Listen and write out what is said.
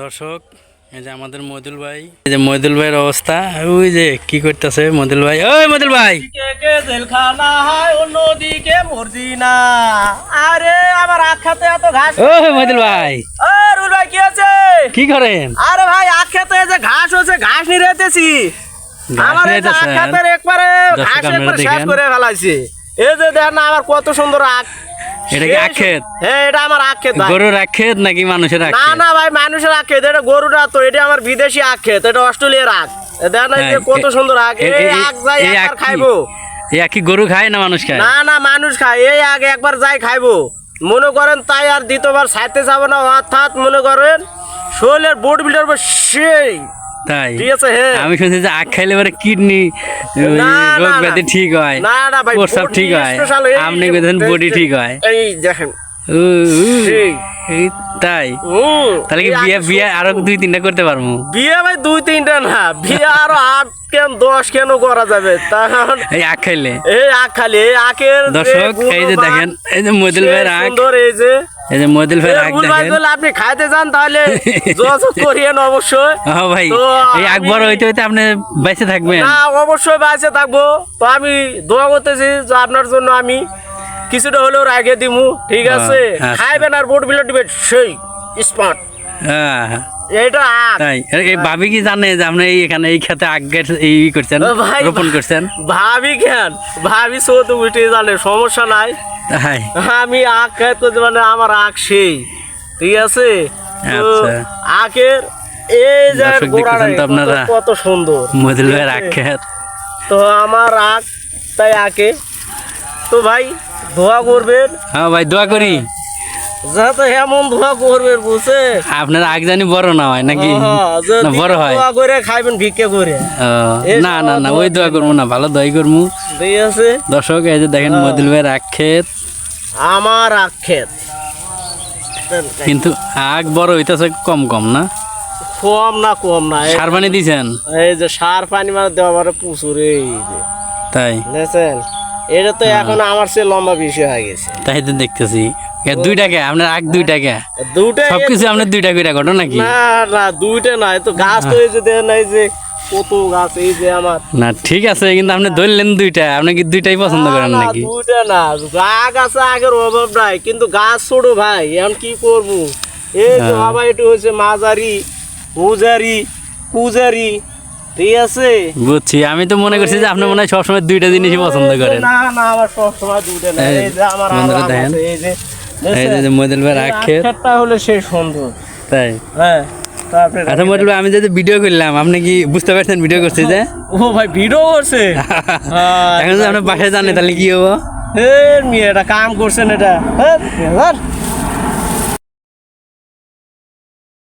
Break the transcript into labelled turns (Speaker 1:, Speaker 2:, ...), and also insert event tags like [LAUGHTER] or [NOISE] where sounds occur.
Speaker 1: দর্শক এই যে আমাদের মদিল ভাই এই যে মদিল ভাইয়ের অবস্থা ওই যে কি করতেছে মদিল ভাই? ওই মদিল ভাই!
Speaker 2: জেলখানা হয় অন্যদিকে মর্জিনা। আরে আমার আখাতে এত ঘাস
Speaker 1: ওই মদিল ভাই!
Speaker 2: রুল ভাই কি আছে
Speaker 1: কি করেন?
Speaker 2: আরে ভাই আখাতে যে ঘাস হচ্ছে ঘাস আমার একবারে ঘাস একবার শেষ করে ফেলাইছে। এই যে দেখেন না আমার কত সুন্দর আখ।
Speaker 1: এটা কি আখেত?
Speaker 2: হ্যাঁ এটা আমার আখেত ভাই।
Speaker 1: গরুর আখেত নাকি মানুষের
Speaker 2: না
Speaker 1: আখেত
Speaker 2: না ভাই মানুষের আখেত এটা গরুটা তো এটা আমার বিদেশি আখেত এটা অস্ট্রেলিয়ার আখ। দেখেন এই কত সুন্দর আখ। এই আখ যাই একবার খাইবো।
Speaker 1: এই কি গরু খায় না মানুষ খায়?
Speaker 2: না না মানুষ খায়। এই আগে একবার যাই খাইবো। মনে করেন তাই আর দ্বিতীয়বার সাইতে যাব না। অর্থাৎ মনে করেন শরীরের বোর্ড বিল্ডার সেই।
Speaker 1: তাই?
Speaker 2: ঠিক আছে হ্যাঁ
Speaker 1: আমি শুনছি যে আখ খাইলে পরে কিডনি রোগ ব্যাধি ঠিক হয়।
Speaker 2: না না ভাই সব
Speaker 1: ঠিক হয়। আপনি বডি ঠিক হয়।
Speaker 2: এই দেখেন।
Speaker 1: এই তাই। তাহলে কি বিয়ে বিয়ে আরও দুই তিনটা করতে পারব?
Speaker 2: বিয়ে ভাই দুই তিনটা না বিয়ে আরও আট কেন দশ কেন করা যাবে? কারণ
Speaker 1: এই আখ খাইলে।
Speaker 2: এই আখ খালি এই আখের
Speaker 1: দর্শক এই যে দেখেন এই যে মদিল ভাইয়ের আখ।
Speaker 2: সুন্দর এই যে।
Speaker 1: এই যে মদিল ভাইয়ের আখ দেখেন।
Speaker 2: আপনি খাইতে যান তাহলে [LAUGHS] যোগাযোগ করিয়েন অবশ্যই।
Speaker 1: ও ভাই এই আখ বড় হইতে হইতে আপনি বেঁচে থাকবেন।
Speaker 2: না অবশ্যই বাঁচে থাকব। তো আমি দোয়া করতেছি যে আপনার জন্য আমি কিছুটা হলেও রাখে দিমু ঠিক আছে?
Speaker 1: আচ্ছা।
Speaker 2: খাইবেন আর বোট বিলে দিবেন সেই স্মার্ট।
Speaker 1: আহ,
Speaker 2: এইটা আখ
Speaker 1: তাই এই- ভাবি কি জানে যে আপনি এই এখানে এই খেতে আখ এই ই করছেন রোপণ করছেন?
Speaker 2: ভাবি কেন? ভাবি উঠে জানে সমস্যা নাই।
Speaker 1: তাই।
Speaker 2: আমি আখ খাইতে মানে আমার আখ সেই ঠিক আছে?
Speaker 1: আচ্ছা।
Speaker 2: আখের এই যে
Speaker 1: আপনারা।
Speaker 2: কত- সুন্দর
Speaker 1: মদিল ভাইয়ের আখ
Speaker 2: আছে? তো আমার আখ তাই আঁকে তো ভাই ধোয়া করবেন।
Speaker 1: হ্যাঁ ভাই দোয়া করি।
Speaker 2: যাতে এমন ধোয়া করবেন বুঝছে?
Speaker 1: আপনার আগ জানি বড় না হয় নাকি?
Speaker 2: হ্যাঁ,
Speaker 1: না বড় হয়।
Speaker 2: ধোয়া করে খাইবেন ভিক্ষে করে।
Speaker 1: না না না ওই দোয়া করব না ভালো দোয়াই করব।
Speaker 2: আছে।
Speaker 1: দর্শক এই যে দেখেন। মদিল ভাইয়ের আখ
Speaker 2: আমার আখ ক্ষেত।
Speaker 1: কিন্তু আখ বড় হইতেছে কম কম না?
Speaker 2: কম না কম না
Speaker 1: সার পানি দিছেন?
Speaker 2: এই যে সার পানি মানে দেওয়া মানে এই যে।
Speaker 1: তাই?
Speaker 2: এটা তো এখন আমার চেয়ে লম্বা বিষয় হয়ে গেছে।
Speaker 1: তাই তো দেখতেছি। দুই টাকা আপনার আখ দুই টাকা
Speaker 2: দুটা
Speaker 1: সবকিছু আপনার দুই টাকা করে ঘটনা নাকি?
Speaker 2: না না দুইটা না এই তো গাছ তো এই যে দেখেন এই যে কত গাছ এই যে আমার।
Speaker 1: না ঠিক আছে কিন্তু আপনি ধরলেন দুইটা। আপনি কি দুইটাই পছন্দ করেন নাকি?
Speaker 2: দুইটা না। গাছ আছে আগের অভাব নাই। কিন্তু গাছ ছোট ভাই এখন কি করব? এই যে
Speaker 1: হ্যাঁ।
Speaker 2: বাবা একটু হচ্ছে মাঝারি পূজারি পূজারি ঠিক আছে।
Speaker 1: বুঝছি আমি তো মনে করছি যে আপনি মনে হয় সবসময় দুইটা জিনিসই পছন্দ করেন।
Speaker 2: না না আমার সব দুইটা না।
Speaker 1: এই,
Speaker 2: এই যে আমার
Speaker 1: বন্ধুরা দেখেন।
Speaker 2: এই যে
Speaker 1: এই যে- যে মদিল ভাইয়ের
Speaker 2: আখেরটা হলে সে সুন্দর।
Speaker 1: তাই?
Speaker 2: হ্যাঁ
Speaker 1: আচ্ছা মদিল ভাই আমি যদি ভিডিও করলাম আপনি কি বুঝতে পারছেন ভিডিও করছি যে?
Speaker 2: ও ভাই ভিডিও করছে? [LAUGHS]
Speaker 1: এখন যদি আপনার বাসায় জানে তাহলে কি হব?
Speaker 2: এ মেয়ে কাম করছেন এটা। হ্যাঁ।